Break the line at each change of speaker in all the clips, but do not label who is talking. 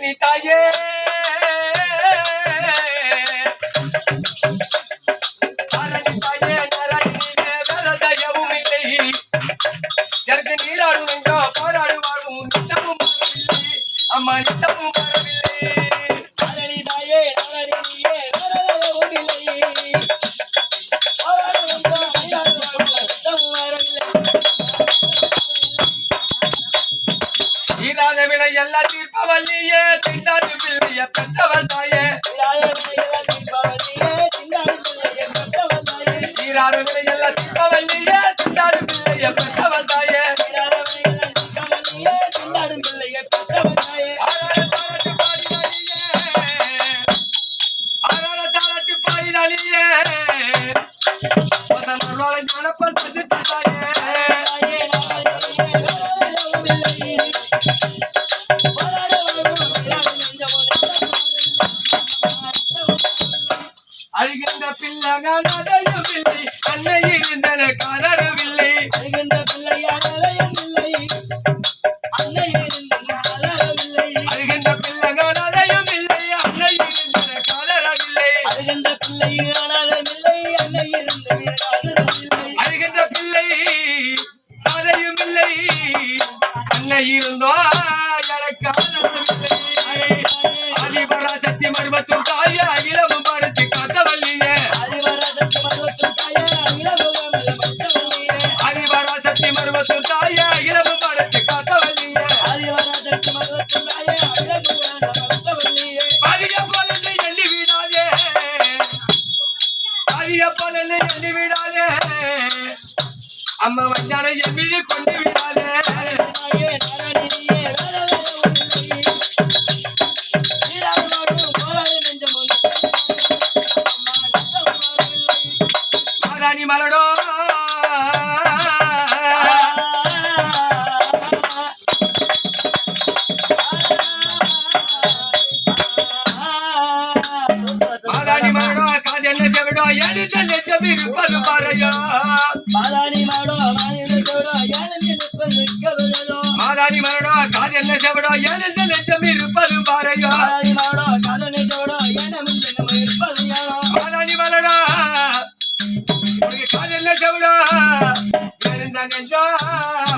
தரணி தாயே தரணி தாயே
செய்கிறார்கள்
தீராத எல்லாம் அதிக பலனை எண்ணி விடாதே. அம்மா வஞ்சானை என் மீது கொண்டு விடாதே. மாதாணி மலடோ காது என்ன செவிடோ எழுத நெஞ்சம் இருப்பது பாறையோ.
மாதாணி மாடோ காலனி ஜோடோ ஏனமில்லை நம்ம இருப்பது
மாதாணி மலடோ உனக்கு காது என்ன செவிடோ எழுந்த நெஞ்சம்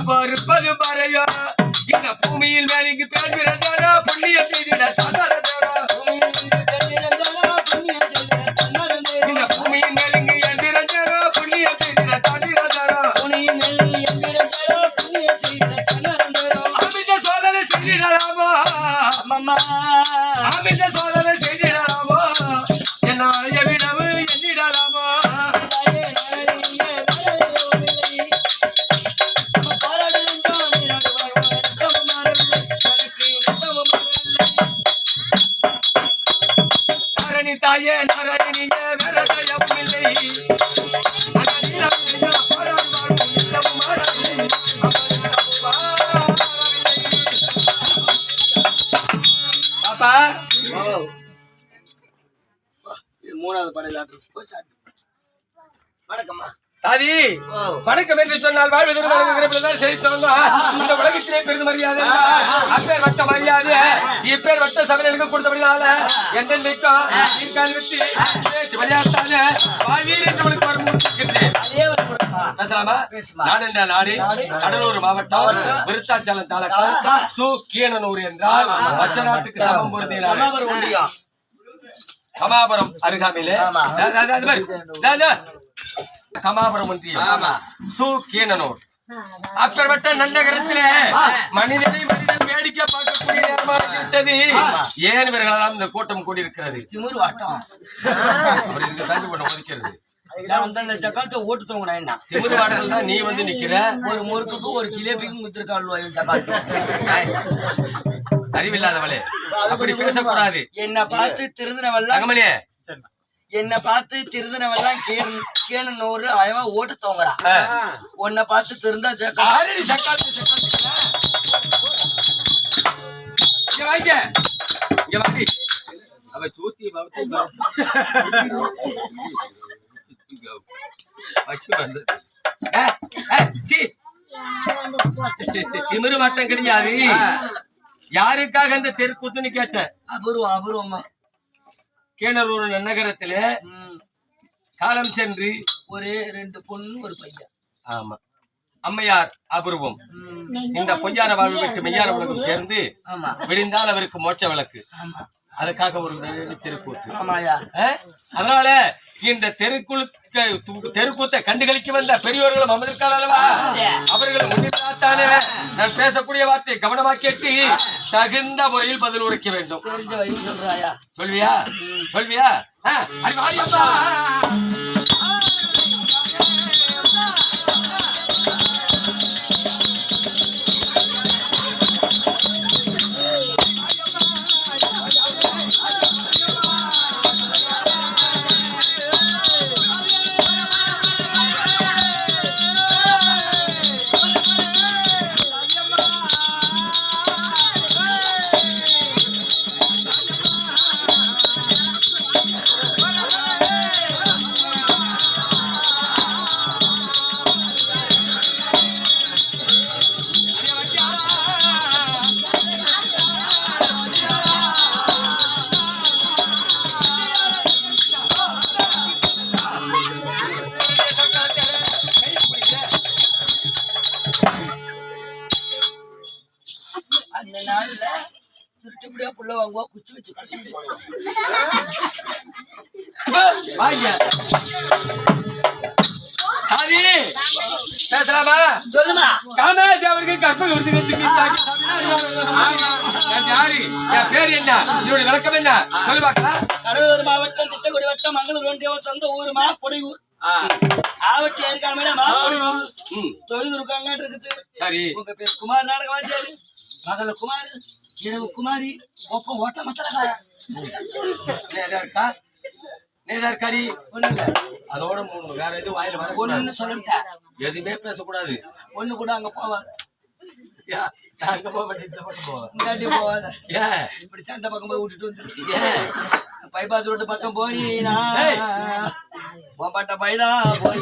பொறுப்பது பாறையோ. இந்த பூமியில் மேலிங்கு செழித்தவங்க இந்த உலகத்திலே பெரிது மரியாதை. அப்பேர் வட்ட மரியாதை. இப்பேர் வட்ட சபைகளுக்கு கொடுத்தபடினால என்றென்றைக்கும் நீர்கால் வாழ்வீர் என்று உனக்கு பேசலாமா. நாடு என்ற நாடு? கடலூர் மாவட்டம் விருத்தாச்சலம் தாலுகா சு. கீழனூர் என்றால் பச்சநாட்டுக்கு சமம் பொருந்தினார் கமாபுரம் அருகாமையிலே. கமாபுரம் ஒன்றியம். சு. கீழனூர் அப்பேற்பட்ட நன்னகரத்திலே மனிதனை மனிதன் வேடிக்கை பார்க்கக்கூடிய நேரமாக விட்டது ஏன் இவர்களெல்லாம் இந்த கூட்டம் கூடியிருக்கிறது?
திமிரு
இதுக்கு தண்டு பண்ண ஒதுக்கிறது
நான் வந்து அந்த சக்காலத்தை ஓட்டு தூங்கினா என்ன?
திமிரு தான் நீ வந்து நிக்கிற.
ஒரு முறுக்குக்கும் ஒரு ஜிலேபிக்கும் குத்துருக்காள் சக்காலத்து
ஏய், அறிவில்லாதவளே. அப்படி பேசக்கூடாது.
என்ன பார்த்து திருந்தினவெல்லாம்
தங்கமணி.
என்ன பார்த்து திருந்தினவெல்லாம் கேணு கேணு நூறு அவன் ஓட்டு தோங்குறான். உன்னை பார்த்து திருந்தா
வாங்க. அவ சூத்தி. திமிரு மட்டம் கிடையாது. யாருக்காக இந்த தெருக்கூத்துன்னு கேட்டேன்?
அபூர்வம் அபூர்வமா.
கீழூர் நகரத்திலே. காலம் சென்று
ஒரே ரெண்டு பொண்ணு ஒரு பையன்.
ஆமா. அம்மையார் அபூர்வம். இந்த பொய்யார வாழ்வு விட்டு மெய்யார உலகம் சேர்ந்து
ஆமா.
விடிந்தால் அவருக்கு மோட்ச விளக்கு
ஆமா.
அதுக்காக ஒரு தெருக்கூத்து? அதனால இந்த தெருக்குழுக்க தெருக்கூத்தை கண்டுகளிக்க வந்த பெரியவர்கள் அமர்ந்திருக்கார் அல்லவா அவர்கள் முன்னிட்டாத்தானே நான் பேசக்கூடிய வார்த்தை கவனமா கேட்டு தகுந்த முறையில் பதில் உரைக்க வேண்டும்.
சொல்றாயா?
சொல்வியா? சொல்வியா? யாரு? என் பேர் என்ன? இதோட விளக்கம் என்ன? சொல்லி பார்க்கலாம்
கடலூர் மாவட்டம் திட்டக்குடி வட்டம் மங்களூர் ஒன்றிய சொந்த ஆவட்டி ஏற்காமையில மா பொடியூர்
ம்.
தொழில் இருக்காங்க இருக்குது.
சரி.
உங்க பேர் குமார் நாடக வாத்தியாரு மகள குமார் இரவு குமாரி ஒப்பம் ஓட்ட மத்தலகார
நேரா இருக்கா? நேரா இருக்காடி அதோட மூணு வேற எதுவும் வாயில வர
ஒண்ணுன்னு சொல்லிட்டேன்.
எதுவுமே பேசக்கூடாது.
ஒண்ணு கூட அங்க போவாத.
அங்க போக மாட்டேன் இந்த பக்கம் போவேன்
முன்னாடி போவாத
ஏன்
இப்படி சந்த பக்கம் போய் விட்டுட்டு வந்துரு
ஏன்
பைபாஸ் ரோட்டு பக்கம் போனீனா. போப்பாட்ட பைதா போய்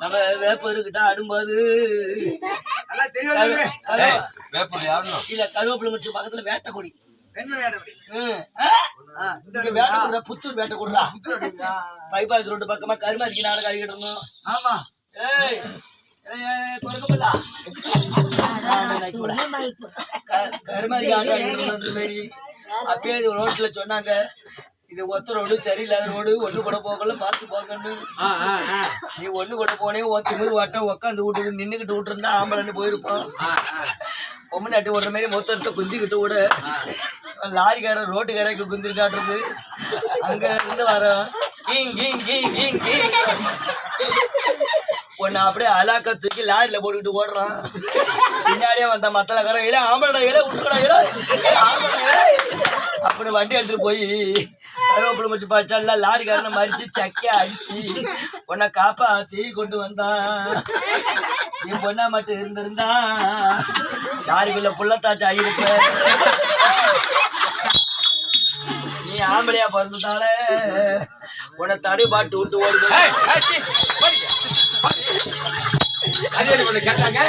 நம்ம வேப்பருக்கிட்ட அடும்போது
ஆடணும்
இல்ல கருவேப்பிலை முடிச்சு பக்கத்துல வேட்டை கொடி இங்க வேட்டை புத்தூர் வேட்டை கொடுறா. பைபாஸ் ரோட்டு பக்கமா கருமாதிக்கு நாடகம் ஆடிக்கிட்டு இருந்தோம் ஆமா. ஏய் அப்பயே இது ரோட்ல சொன்னாங்க. இது ஒத்த ரோடு சரியில்லாத ரோடு ஒண்ணு கூட போகல பார்த்து போகன்னு நீ ஒண்ணு கூட போனே உன் திமிரு வாட்டம் உட்காந்து விட்டு நின்னுக்கிட்டு விட்டுருந்தா ஆம்பளைன்னு போயிருப்போம். பொம்மனை அட்டி ஓடுற மாதிரி மொத்தத்தை குந்திக்கிட்டு விட லாரிக்காரன் ரோட்டுக்காரருக்கு குந்திருக்காட்டுறது அங்க இருந்து வரோம் கீங் உன்னை அப்படியே அலாக்க தூக்கி லாரியில போட்டுக்கிட்டு ஓடுறான். பின்னாடியே வந்த மத்தள இல ஆம்பளை இல விட்டுக்கடா இல ஆம்பளை இல அப்படி வண்டி எடுத்துட்டு போய் கருவேப்பிலை முடிச்சு பச்சால லாரிக்காரனை மறிச்சு சக்கைய அடிச்சு உன்னை தீ கொண்டு வந்தான். நீ பொண்ணா மட்டும் இருந்திருந்தா லாரிக்குள்ள புள்ளத்தாச்சு ஆகியிருப்ப நீ ஆம்பளையா பிறந்ததால உன்னை தடை பாட்டு விட்டு ஓடுது.
அதே ஒண்ணு கேட்டாங்க.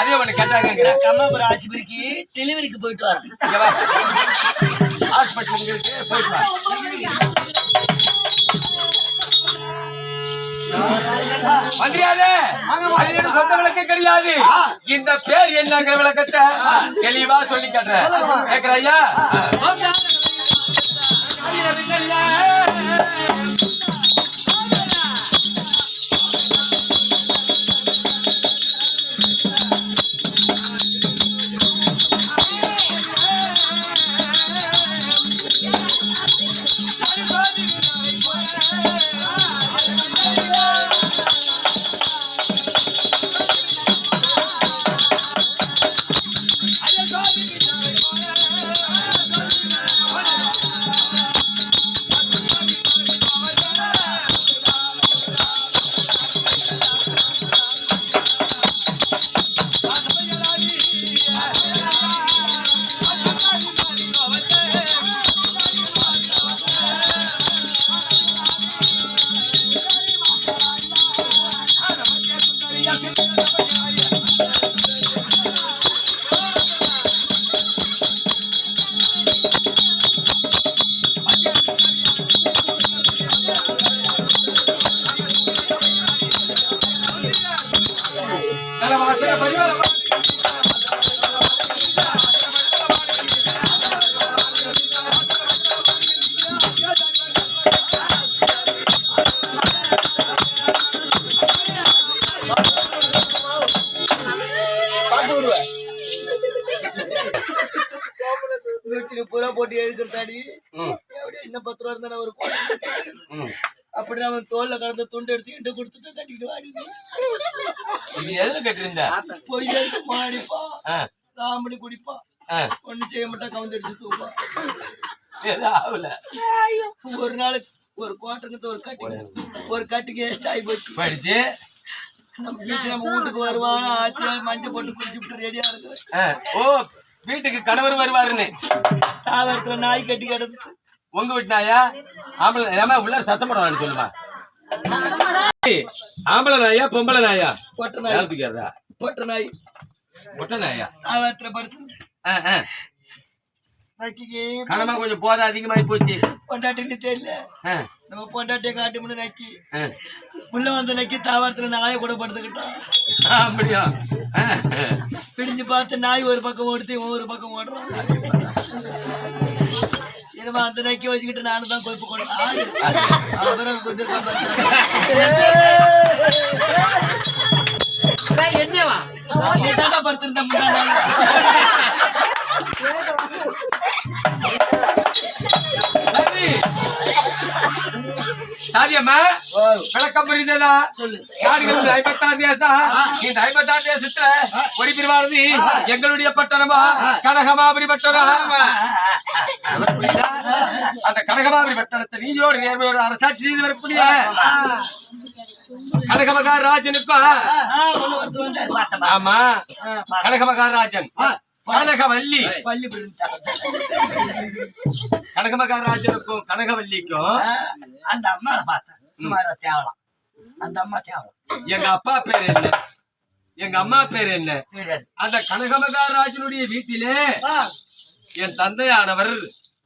அதே ஒண்ணு கேட்டாங்க
கம்மாபுரம் ஆஸ்பத்திரிக்கு டெலிவரிக்கு போயிட்டு வரேன்.
இங்க வா. ஹாஸ்பிட்டல் இருக்கு போயிட்டு எனக்கு சொந்த விளக்கம் கிடையாது. இந்த பேர் என்னங்கிற விளக்கத்தை தெளிவா சொல்லி காட்டுறேன். கேக்குற ஐயா?
ரூபா போட்டு எழுக்கிறதாடி இன்னும் பத்து ரூபா இருந்தா ஒரு. அப்படி அவன் தோல்ல கலந்த துண்டு எடுத்து என்கிட்ட கொடுத்துட்டு தட்டிட்டு வாடி.
இது எதுல கட்டிருந்த
போய் சேர்த்து மாடிப்பான் ராமடி குடிப்பான் ஒண்ணு செய்ய மாட்டா கவுந்து எடுத்து தூப்பான்
ஆகல.
ஒரு நாளுக்கு ஒரு குவாட்டருக்கு ஒரு கட்டுக்கு ஒரு கட்டுக்கு வேஸ்ட் ஆகி போச்சு.
படிச்சு.
நம்ம வீச்சு நம்ம வீட்டுக்கு வருவான் ஆச்சு மஞ்சள் போட்டு குடிச்சு விட்டு ரெடியா இருக்கு.
ஓ. வீட்டுக்கு கணவர் வருவாருன்னு.
தாவரத்துல நாய் கட்டி கிடந்து
உங்க வீட்டு நாயா? ஆம்பளை ஏமா உள்ள சத்தம் போடுவான்னு சொல்லுமா. ஆம்பளை நாயா பொம்பளை நாயா?
பொட்ட நாய். பொட்ட நாய்.
மொட்டை நாயா?
தாவரத்துல படுத்து.
கனமா கொஞ்சம் போத அதிகமாயி போச்சு.
பொண்டாட்டின்னு தெரியல. நம்ம பொண்டாட்டியை காட்டி முன்ன நக்கி.
ஆ.
உள்ள வந்து நக்கி தாவரத்துல நாயை கூட படுத்துக்கிட்டான்.
அப்படியா?
பிடிஞ்சு பார்த்து நாய் ஒரு பக்கம் ஓடுத்து இவன் ஒரு பக்கம் ஓடுறான். என்னமா அந்த நக்கி வச்சுக்கிட்டு நானும் தான் கொய்ப்பு கொண்டேன். அப்புறம் கொஞ்சம்
என்னவா?
நீ
விளக்கம் புரிந்ததா?
சொல்லு.
நாடுகள் ஐம்பத்தாறு தேசம்? இந்த ஐம்பத்தாறு தேசத்துல ஒரு பிரிவானது எங்களுடைய பட்டணமா? கனகமாபுரி பட்டணம்? அந்த கனகமாபுரி பட்டணத்தை நீதியோடு நேர்மையோடு அரசாட்சி செய்து வரக்கூடிய கனகமகார.
பார்த்தேன்,
ஆமா. கனகமகார ராஜன் கனகவல்லி.
பள்ளி விழுந்துட்டான்.
கனகமகார ராஜனுக்கும் கனகவல்லிக்கும்
அந்த அம்மாவை பார்த்தேன். சுமாரா தேவலாம். அந்த அம்மா தேவலாம்.
எங்க அப்பா பேர் என்ன? எங்க அம்மா பேர் என்ன? அந்த கனகமகார ராஜனுடைய வீட்டிலே என் தந்தையானவர்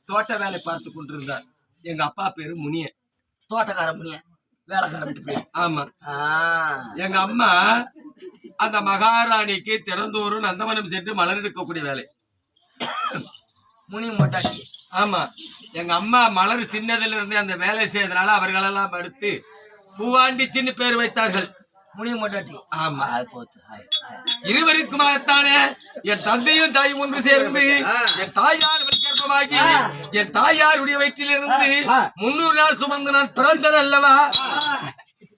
தோட்ட வேலை பார்த்து கொண்டிருந்தார். எங்க அப்பா பேரு முனியன்.
தோட்டக்கார முனிய வேலைக்கார
ஆமா. எங்க அம்மா அந்த மகாராணிக்கு திறந்தோறும் நந்தவனம் சென்று மலர் எடுக்கக்கூடிய வேலை.
முனி மொட்டாட்டி
ஆமா. எங்க அம்மா மலர் சின்னதுல இருந்து அந்த வேலை செய்யறதுனால அவர்களெல்லாம் எடுத்து பூவாண்டி சின்ன பேர் வைத்தார்கள்.
முனி மொட்டாட்டி
ஆமா. இருவருக்குமாகத்தானே என் தந்தையும் தாயும் ஒன்று சேர்ந்து என் தாயார் கர்ப்பமாகி என் தாயாருடைய வயிற்றிலிருந்து முன்னூறு நாள் சுமந்து நான் பிறந்தேன் அல்லவா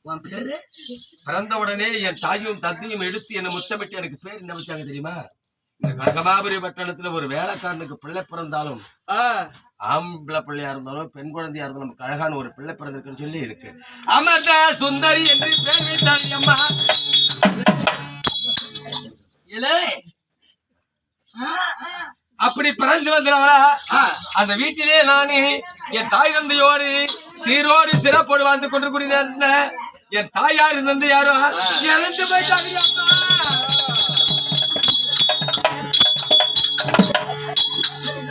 உன் பேரு?
பிறந்த உடனே என் தாயும் தந்தையும் எடுத்து என்னை முத்தமிட்டு எனக்கு பேர் என்ன வச்சாங்க தெரியுமா? இந்த கனகமாபுரி பட்டணத்துல ஒரு வேலைக்காரனுக்கு பிள்ளை பிறந்தாலும் ஆம்பளை பிள்ளையா இருந்தாலும் பெண் குழந்தையா இருந்தாலும் நமக்கு அழகான ஒரு பிள்ளை பிறந்திருக்குன்னு சொல்லி இருக்கு. அமர்ந்த சுந்தரி என்று பேர் வைத்தாள் அம்மா. அப்படி பிறந்து வந்தவளா? அந்த வீட்டிலே நானு என் தாய் தந்தையோடு சீரோடு சிறப்போடு வாழ்ந்து கொண்டு கூடிய என் தாயார் இருந்து யாரோ? இறந்து போயிட்டாங்க.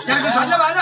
எனக்கு சொல்ல வர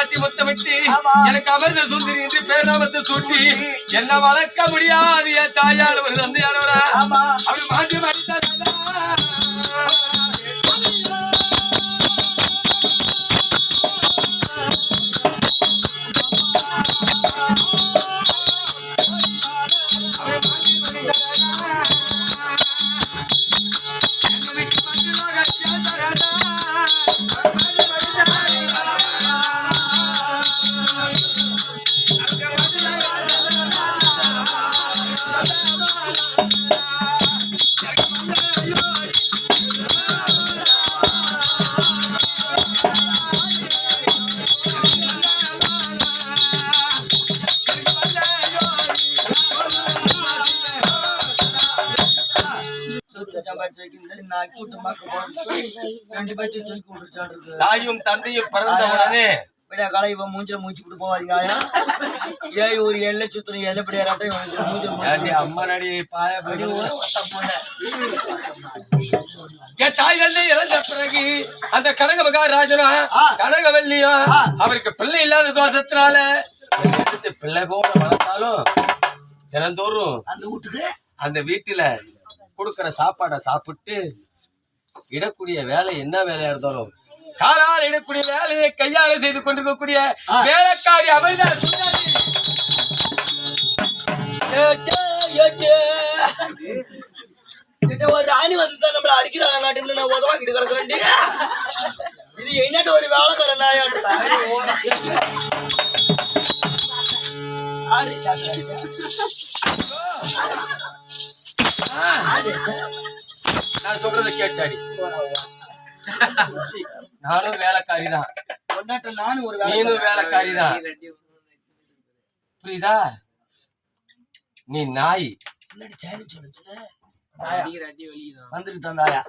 சீராட்டி முத்தமிட்டு எனக்கு அமிர்த சுந்தரி என்று பேராமத்தை சுட்டி என்ன வளர்க்க முடியாது என் தாயானவர் தந்தையானவரா அப்படி மாற்றி தாயும் தந்தையும் பிறந்த உடனே
விட காலை இவன் மூஞ்சில மூச்சு விட்டு போவாதீங்க ஆயா. ஏய் ஒரு எல்லை சுத்தணும் எல்லை பிடியாராட்டம் மூஞ்சில
அம்மா நடி பாய. என் தாய் தந்தை இறந்த பிறகு அந்த கனக மகாராஜனும் கனகவல்லியும் அவருக்கு பிள்ளை இல்லாத தோஷத்தினால பிள்ளை போல வளர்த்தாலும் தினந்தோறும்
அந்த
வீட்டுல கொடுக்கிற சாப்பாடை சாப்பிட்டு இடக்கூடிய வேலை என்ன வேலையா இருந்தாலும் காலால் இடக்கூடிய வேலையை கையால செய்து கொண்டிருக்கக்கூடிய வேலைக்காரி.
இது ஒரு ராணி வந்து தான் நம்மள அடிக்கிறாங்க நாட்டுல நான் உதவாக்கிட்டு கிடக்குறேன் இது என்னட்டு ஒரு வேலைக்கார நாயாட்டு ஆறு சாப்பிடாச்சா ஆறு
நான் சொல்றதை கேட்டாடி. நானும் வேலைக்காரி தான்
நானும் ஒரு
நீனும் வேலைக்காரி தான் புரியுதா? நீ நாய்.
வந்துட்டு தந்தாயா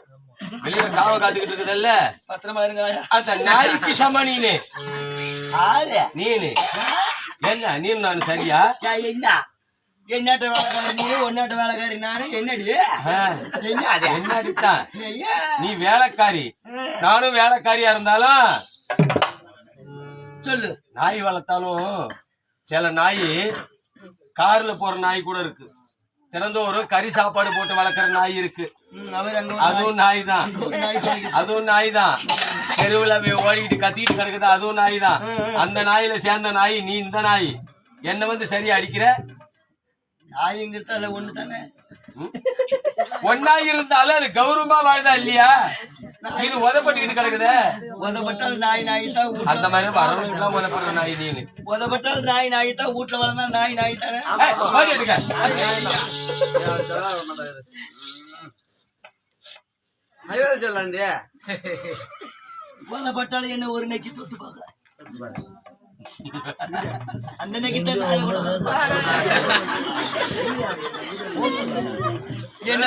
வெளியில காவ காத்துக்கிட்டு இருக்குதல்ல?
பத்திரமா இருங்க
அந்த நாய்க்கு சம நீனு. நீனு. என்ன நீனு நான் சரியா?
யா, என்ன? என்னட்ட வேலைக்காரி நீ? ஒன்னாட்ட வேலைக்காரி நானு. என்னடி? என்ன அது?
என்ன அடித்தான்
ஐயா.
நீ வேலைக்காரி. நானும் வேலைக்காரியா இருந்தாலும்
சொல்லு.
நாய் வளர்த்தாலும் சில நாய் கார்ல போற நாய் கூட இருக்கு. தினந்தோறும் கறி சாப்பாடு போட்டு வளர்க்குற நாய் இருக்கு. அதுவும் நாய். தான். அதுவும் நாய் தான் தெருவுல ஓடிக்கிட்டு கத்திட்டு கிடக்குது அதுவும் நாய் தான் அந்த நாயில சேர்ந்த நாய் நீ இந்த நாய். என்ன வந்து சரியா அடிக்கிற?
நாய்ங்கிறது அதுல ஒண்ணு தானே
ஒன்னா இருந்தாலும் அது கௌரவமா வாழ்தா இல்லையா? இது உதப்பட்டுக்கிட்டு கிடக்குதே.
உதப்பட்டால் நாய் நாய் தான்
அந்த மாதிரி வரணும் எல்லாம் உதப்படுற நாய் நீனு.
உதப்பட்டால் நாய் நாய் தான் வீட்டுல வளர்ந்தா நாய் நாய் தானே
ஏய், ஓடி எடுக்க.
உதப்பட்டால் என்ன ஒரு நெக்கி தொட்டு பார்க்கலாம் அந்த நெக்கி தான் நாய் வளர்ந்தது. என்ன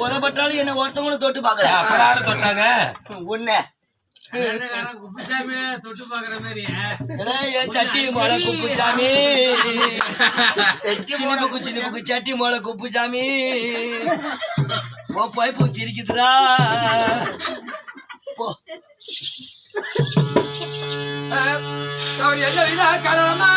உதப்பட்டாலும் என்ன ஒருத்தவங்களும் தொட்டு
ஏய்,
பார்க்கல
அப்புறம் யாரு தொட்டாங்க
ஒண்ணு ஏய், சட்டி மொளை குப்புசாமி சின்ன புக்கு சின்ன புக்கு சட்டி மொளை குப்புசாமி ஓ போய் பூச்சி போ
அவர் என்ன விழா காரணமா